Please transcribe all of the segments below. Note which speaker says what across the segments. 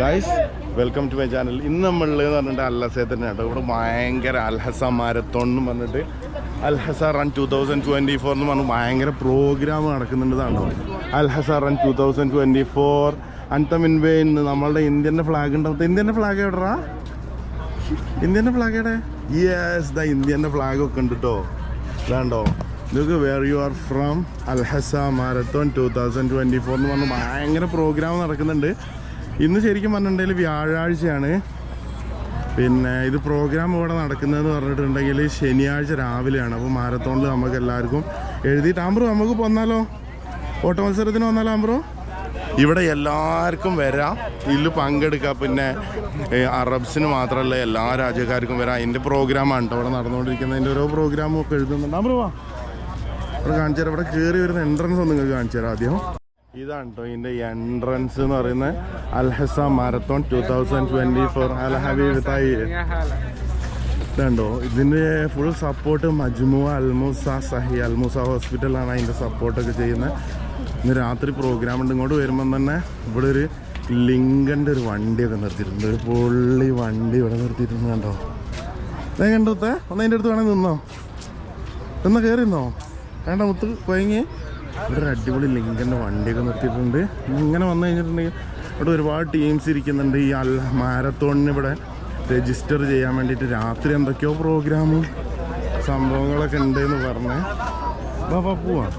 Speaker 1: Guys welcome to my channel ഇന്ന് നമ്മളിൽ എന്ന് പറഞ്ഞിട്ട് അൽഹസയെ തന്നെ കേട്ടോ. ഇവിടെ ഭയങ്കര അൽഹസ മാരത്തോൺ എന്ന് പറഞ്ഞിട്ട് Al Hasa run two thousand twenty four എന്ന് പറഞ്ഞു ഭയങ്കര programme നടക്കുന്നുണ്ടെന്നാണോ Al Hasa run two thousand twenty four അൻതമിൻവേ ഇന്ന് നമ്മളുടെ ഇന്ത്യന്റെ ഫ്ലാഗ് ഉണ്ടാവും ഇന്ത്യന്റെ ഫ്ലാഗ് എവിടെടാ? ഇന്ത്യന്റെ ഫ്ലാഗ് എവിടെ? യെസ് ദ ഇന്ത്യന്റെ ഫ്ലാഗ് ഒക്കെ ഉണ്ട് കേട്ടോ ഇതാണ്ടോ look where you are from Al Hasa marathon two thousand twenty four എന്ന് പറഞ്ഞു ഭയങ്കര പ്രോഗ്രാം നടക്കുന്നുണ്ട്. ഇന്ന് ശരിക്കും പറഞ്ഞിട്ടുണ്ടെങ്കിൽ വ്യാഴാഴ്ചയാണ്. പിന്നെ ഇത് പ്രോഗ്രാം ഇവിടെ നടക്കുന്നതെന്ന് പറഞ്ഞിട്ടുണ്ടെങ്കിൽ ശനിയാഴ്ച രാവിലെയാണ്. അപ്പോൾ മാരത്തോണിൽ നമുക്ക് എല്ലാവർക്കും എഴുതിയിട്ട്. ആമ്പ്രോ നമുക്ക് പോന്നാലോ ഓട്ട മത്സരത്തിന് വന്നാലോ ആമ്പ്രോ? ഇവിടെ എല്ലാവർക്കും വരാം. ഇതിൽ പങ്കെടുക്കാം. പിന്നെ അറബ്സിന് മാത്രമല്ല എല്ലാ രാജ്യക്കാർക്കും വരാം. അതിന്റെ പ്രോഗ്രാമാണ് കേട്ടോ ഇവിടെ നടന്നുകൊണ്ടിരിക്കുന്നതിന്റെ ഓരോ പ്രോഗ്രാമും ഒക്കെ എഴുതുന്നുണ്ട്. ആമ്പ്രോ വാ. ഇവിടെ കാണിച്ചു തരാം ഇവിടെ കയറി വരുന്ന എൻട്രൻസ് ഒന്ന് നിങ്ങൾക്ക് കാണിച്ചു തരാം ആദ്യം. ഇതാണ് കേട്ടോ ഇതിന്റെ എൻട്രൻസ് എന്ന് പറയുന്നത് Al Hasa marathon two thousand twenty four al Habib തായി. ഇതുണ്ടോ? ഇതിന്റെ ഫുൾ സപ്പോർട്ട് മജ്മു അൽമുസ സഹി അൽമുസ ഹോസ്പിറ്റലാണ് അതിന്റെ സപ്പോർട്ടൊക്കെ ചെയ്യുന്നത്. ഇന്ന് രാത്രി പ്രോഗ്രാം ഉണ്ട്. ഇങ്ങോട്ട് വരുമ്പം തന്നെ ഇവിടെ ഒരു ലിങ്കന്റെ ഒരു വണ്ടിയൊക്കെ നിർത്തിയിട്ടുണ്ട്. ഒരു പൊള്ളി വണ്ടി ഇവിടെ നിർത്തിയിട്ടുണ്ട് കണ്ടോ? ഞാൻ കണ്ടോത്തെ ഒന്ന് അതിന്റെ അടുത്ത് വേണമെങ്കിൽ നിന്നോ? ഒന്ന് കയറി നിന്നോ? വേണ്ട മുത്ത് കൊയങ്ങി. ഇവിടെ ഒരു അടിപൊളി ലിങ്കന്റെ വണ്ടിയൊക്കെ നിർത്തിയിട്ടുണ്ട്. ഇങ്ങനെ വന്നു കഴിഞ്ഞിട്ടുണ്ടെങ്കിൽ ഇവിടെ ഒരുപാട് ടീംസ് ഇരിക്കുന്നുണ്ട്. ഈ അല്ല മാരത്തോണിന് ഇവിടെ രജിസ്റ്റർ ചെയ്യാൻ വേണ്ടിയിട്ട് രാത്രി എന്തൊക്കെയോ പ്രോഗ്രാമും സംഭവങ്ങളൊക്കെ ഉണ്ട് എന്ന് പറഞ്ഞേ അപ്പോൾ പോവാം.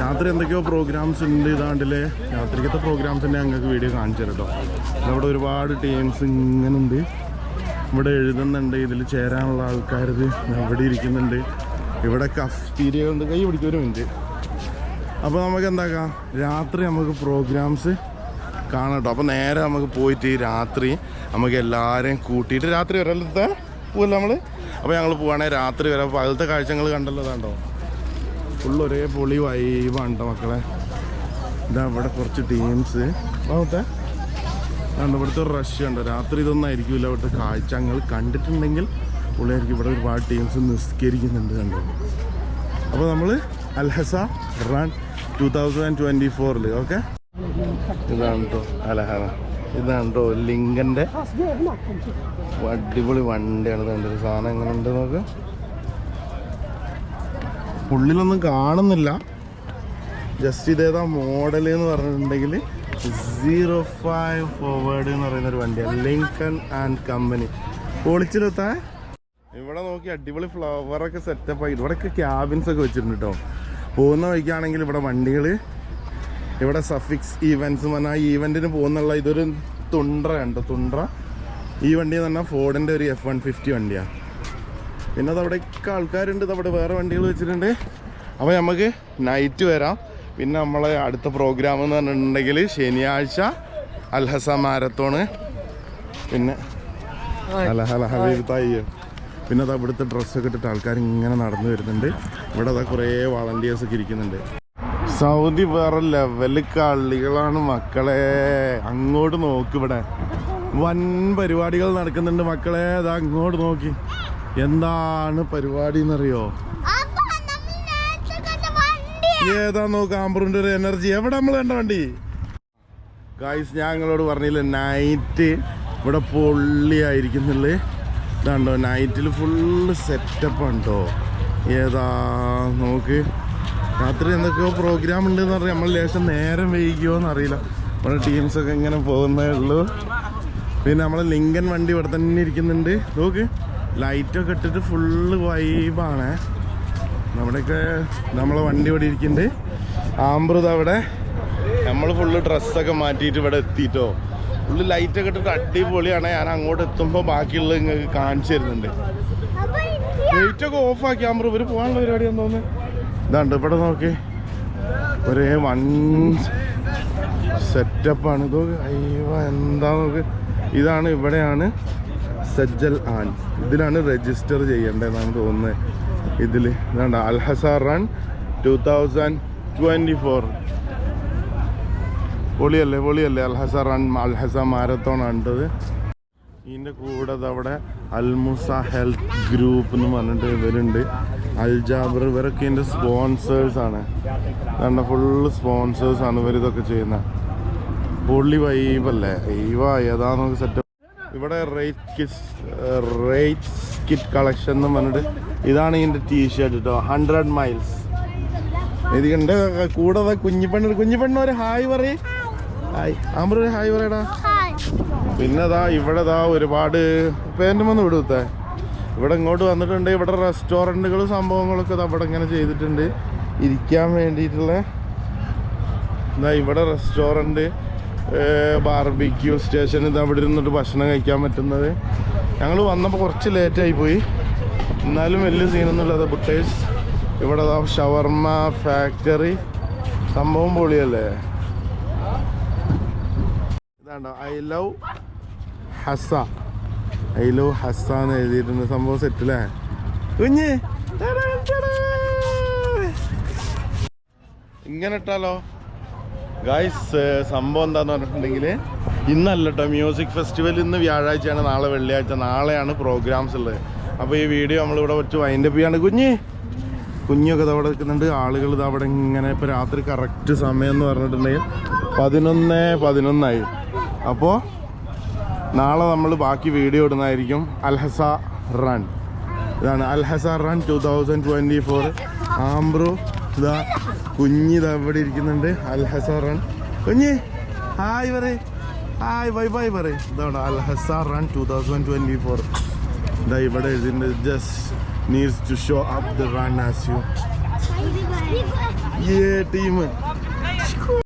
Speaker 1: രാത്രി എന്തൊക്കെയോ പ്രോഗ്രാംസ് ഉണ്ട് ഇതാണ്ടിലെ രാത്രിക്കത്തെ പ്രോഗ്രാംസിന്റെ ഞങ്ങൾക്ക് വീഡിയോ കാണിച്ചു തരട്ടോ ഇവിടെ ഒരുപാട് ടീംസ് ഇങ്ങനെ ഉണ്ട് ഇവിടെ എഴുതുന്നുണ്ട്. ഇതിൽ ചേരാനുള്ള ആൾക്കാർ ഇവിടെ ഇരിക്കുന്നുണ്ട്. ഇവിടെ കഫ്റ്റീരിയ ഉണ്ട്. കൈ പിടിക്കും മിനിറ്റ് അപ്പോൾ നമുക്ക് എന്താക്കാം രാത്രി നമുക്ക് പ്രോഗ്രാംസ് കാണാം കേട്ടോ. അപ്പോൾ നേരെ നമുക്ക് പോയിട്ട് രാത്രി നമുക്ക് എല്ലാവരെയും കൂട്ടിയിട്ട് രാത്രി ഒരല്ലത്തെ പോകില്ല നമ്മൾ അപ്പോൾ ഞങ്ങൾ പോവുകയാണെങ്കിൽ രാത്രി വരെ. പകലത്തെ കാഴ്ചകൾ കണ്ടല്ലോ ഫുള്ള് ഒരേ പൊളി വൈബാണ് കേട്ടോ മക്കളെ. ഇതാ ഇവിടെ കുറച്ച് ടീംസ് അവിടുത്തെ കണ്ടോ ഇവിടുത്തെ ഒരു റഷ് ഉണ്ട് രാത്രി ഇതൊന്നും ആയിരിക്കില്ല ഇവിടുത്തെ കാഴ്ച ഞങ്ങൾ കണ്ടിട്ടുണ്ടെങ്കിൽ പുള്ളിയായിരിക്കും ഇവിടെ ഒരുപാട് ടീംസ് നിസ്കരിക്കുന്നുണ്ട് കണ്ടോ? അപ്പോൾ നമ്മൾ Al Hasa run two thousand twenty ഫോറിൽ ഓക്കെ ഇതാണ് കേട്ടോ ഇതാണ് കേട്ടോ ലിങ്കന്റെ അടിപൊളി വണ്ടിയാണ് കണ്ടത്. സാധനം എങ്ങനെ ഉണ്ട് നമുക്ക് ഉള്ളിലൊന്നും കാണുന്നില്ല. ജസ്റ്റ് ഇതേതാ മോഡൽ എന്ന് പറഞ്ഞിട്ടുണ്ടെങ്കിൽ സീറോ ഫൈവ് ഫോർവേഡ് എന്ന് പറയുന്ന ഒരു വണ്ടിയാണ്. ലിങ്കൺ ആൻഡ് കമ്പനി പൊളിച്ചിലെത്താൻ. ഇവിടെ നോക്കി അടിപൊളി ഫ്ലവറൊക്കെ സെറ്റപ്പ് ആയി. ഇവിടെയൊക്കെ ക്യാബിൻസ് ഒക്കെ വെച്ചിട്ടുണ്ട് കേട്ടോ പോകുന്ന വഴിക്കാണെങ്കിൽ ഇവിടെ വണ്ടികൾ ഇവിടെ സഫിക്സ് ഈവൻസ് പറഞ്ഞാൽ ഈ ഈവന്റിന് പോകുന്നുള്ള ഇതൊരു തുണ്ട്ര ഉണ്ട് തുണ്ട്ര. ഈ വണ്ടി എന്ന് പറഞ്ഞാൽ ഫോർഡിന്റെ ഒരു എഫ് വൺ ഫിഫ്റ്റി വണ്ടിയാണ് പിന്നെ അത് അവിടെയൊക്കെ ആൾക്കാരുണ്ട്. അവിടെ വേറെ വണ്ടികൾ വെച്ചിട്ടുണ്ട്. അപ്പോൾ നമുക്ക് നൈറ്റ് വരാം. പിന്നെ നമ്മളെ അടുത്ത പ്രോഗ്രാം എന്ന് പറഞ്ഞിട്ടുണ്ടെങ്കിൽ ശനിയാഴ്ച അൽഹസ മാരത്തോണ് പിന്നെ അല്ല ഹല ഹബീബ് തായി പിന്നെ അത് അവിടുത്തെ ഡ്രസ്സൊക്കെ ഇട്ടിട്ട് ആൾക്കാർ ഇങ്ങനെ നടന്നു വരുന്നുണ്ട്. ഇവിടെ അതാ കുറേ വളണ്ടിയേഴ്സ് ഒക്കെ ഇരിക്കുന്നുണ്ട്. സൗദി വേറെ ലെവൽ കളികളാണ് മക്കളെ. അങ്ങോട്ട് നോക്ക് ഇവിടെ. വൻ പരിപാടികൾ നടക്കുന്നുണ്ട് മക്കളെ. അതാ അങ്ങോട്ട് നോക്കി. എന്താണ് പരിപാടി എന്നറിയോ? ഏതാ നോക്ക് ആമ്പറിന്റെ ഒരു എനർജി എവിടെ നമ്മൾ കണ്ട വണ്ടി? ഗായ്സ് ഞാൻ നിങ്ങളോട് പറഞ്ഞില്ല നൈറ്റ് ഇവിടെ പൊള്ളിയായിരിക്കുന്നുള്ളു. ഇതാണ്ടോ നൈറ്റിൽ ഫുള്ള് സെറ്റപ്പ് കണ്ടോ ഏതാ നോക്ക് രാത്രി എന്തൊക്കെയോ പ്രോഗ്രാം ഉണ്ടെന്ന് പറഞ്ഞാൽ നമ്മൾ ലേശം നേരം വൈകിയോ എന്നറിയില്ല നമ്മുടെ ടീംസൊക്കെ ഇങ്ങനെ പോകുന്നേ ഉള്ളൂ. പിന്നെ നമ്മളെ ലിങ്കൻ വണ്ടി ഇവിടെ തന്നെ ഇരിക്കുന്നുണ്ട്. നോക്ക് ലൈറ്റൊക്കെ ഇട്ടിട്ട് ഫുള്ള് വൈബാണ് നമ്മുടെയൊക്കെ നമ്മളെ വണ്ടി ഇവിടെ ഇരിക്കുന്നുണ്ട്. ആമ്പ്രത് അവിടെ. നമ്മൾ ഫുള്ള് ഡ്രസ്സൊക്കെ മാറ്റിയിട്ട് ഇവിടെ എത്തിയിട്ടോ ഫുള്ള് ലൈറ്റൊക്കെ ഇട്ടിട്ട് അടിപൊളിയാണ്. ഞാൻ അങ്ങോട്ട് എത്തുമ്പോൾ ബാക്കിയുള്ളത് നിങ്ങൾക്ക് കാണിച്ചു തരുന്നുണ്ട്.
Speaker 2: ലൈറ്റ്
Speaker 1: ലൈറ്റൊക്കെ ഓഫാക്കി ആകുമ്പോൾ ഇവർ പോകാനുള്ള പരിപാടി തോന്നുന്നു. ഇതാണ്ട് ഇവിടെ നോക്കി. ഒരേ വൺ സെറ്റപ്പാണ് ഇത് അയ്യോ എന്താ നോക്ക്. ഇതാണ് ഇവിടെയാണ് സജ്ജൽ ആൻ. ഇതിലാണ് രജിസ്റ്റർ ചെയ്യേണ്ടതെന്നാണ് തോന്നുന്നത് ഇതിൽ ഇതാണ്ട് അൽഹസാർ run two thousand twenty four പൊളിയല്ലേ പൊളിയല്ലേ? അൽഹസ റൺ അൽഹസ മാരത്തോൺ ഉണ്ടത് ഇതിന്റെ കൂടെ അവിടെ അൽമുസ ഹെൽത്ത് ഗ്രൂപ്പ് എന്ന് പറഞ്ഞിട്ട് ഇവരുണ്ട്. അൽജാബർ ഇവരൊക്കെ എന്റെ സ്പോൺസേഴ്സാണ് കണ്ട ഫുള്ള് സ്പോൺസേഴ്സാണ് ഇവരിതൊക്കെ ചെയ്യുന്നത് പൊള്ളി വൈബല്ലേ വൈവ ഏതാ നമുക്ക് സെറ്റ് ഇവിടെ race kit race kit collection എന്ന് പറഞ്ഞിട്ട് ഇതാണ് ഇതിന്റെ ടീ ഷർട്ട് കേട്ടോ ഹൺഡ്രഡ് മൈൽസ് ഇതിന്റെ കൂടെ കുഞ്ഞിപ്പെണ്ണ് കുഞ്ഞിപ്പെണ്ണ് ഒരു ഹായ് പറയേ. ഹായ് ആമ്പർ ഒരു ഹായ് പറയടാ.
Speaker 2: പിന്നെതാ
Speaker 1: പിന്നെ ദാ ഇവിടെ ദാ ഒരുപാട് പേന്റെ വന്ന് വിടുത്തേ. ഇവിടെ ഇങ്ങോട്ട് വന്നിട്ടുണ്ട് ഇവിടെ റെസ്റ്റോറന്റുകളും സംഭവങ്ങളൊക്കെ ദാ ഇവിടെ ഇങ്ങനെ ചെയ്തിട്ടുണ്ട്. ഇരിക്കാൻ വേണ്ടിയിട്ടുള്ള എന്താ ഇവിടെ റെസ്റ്റോറന്റ് ബാർബിക്യൂ സ്റ്റേഷൻ ഇതാ അവിടെ ഇരുന്നിട്ട് ഭക്ഷണം കഴിക്കാൻ പറ്റുന്നത്. ഞങ്ങൾ വന്നപ്പോൾ കുറച്ച് ലേറ്റായി പോയി. എന്നാലും വലിയ സീനൊന്നുമില്ലാതെ ബുട്ടേഴ്സ് ഇവിടെ ദാ ഷവർമ ഫാക്ടറി സംഭവം പൊളിയല്ലേ? ഇതാണ്ടോ I love Hasa. I love Hasa എന്ന് എഴുതിയിട്ടുണ്ട്. സംഭവം സെറ്റില്ലേ കുഞ്ഞ്. ടാടാ, ടാടാ. ഇങ്ങനെ ഇട്ടാലോ? ഗായ്സ് സംഭവം എന്താന്ന് പറഞ്ഞിട്ടുണ്ടെങ്കിൽ ഇന്നല്ല കേട്ടോ മ്യൂസിക് ഫെസ്റ്റിവൽ ഇന്ന് വ്യാഴാഴ്ചയാണ് നാളെ വെള്ളിയാഴ്ച നാളെയാണ് പ്രോഗ്രാംസ് ഉള്ളത്. അപ്പോൾ ഈ വീഡിയോ നമ്മളിവിടെ വെച്ച് വൈൻഡപ്പ് ചെയ്യാണ്. കുഞ്ഞ് കുഞ്ഞൊക്കെ അവിടെ നിൽക്കുന്നുണ്ട്. ആളുകൾ ഇത് അവിടെ ഇങ്ങനെ ഇപ്പോൾ രാത്രി കറക്റ്റ് സമയം എന്ന് പറഞ്ഞിട്ടുണ്ടെങ്കിൽ പതിനൊന്ന് പതിനൊന്നായി. അപ്പോൾ നാളെ നമ്മൾ ബാക്കി വീഡിയോ ഇടുന്നതായിരിക്കും അൽഹസ റൺ. ഇതാണ് Al Hasa run two thousand twenty four Umbro ഇതാ കുഞ്ഞ് ഇതാ ഇവിടെ ഇരിക്കുന്നുണ്ട്. Al Hasa run. കുഞ്ഞ് ഹായ് പറ ഹായ് ബൈ ബൈ പറ ഇതാണ് Al Hasa run two thousand twenty four ഇതാ ഇവിടെ ഇതിന്റെ just needs to show up the run as you a team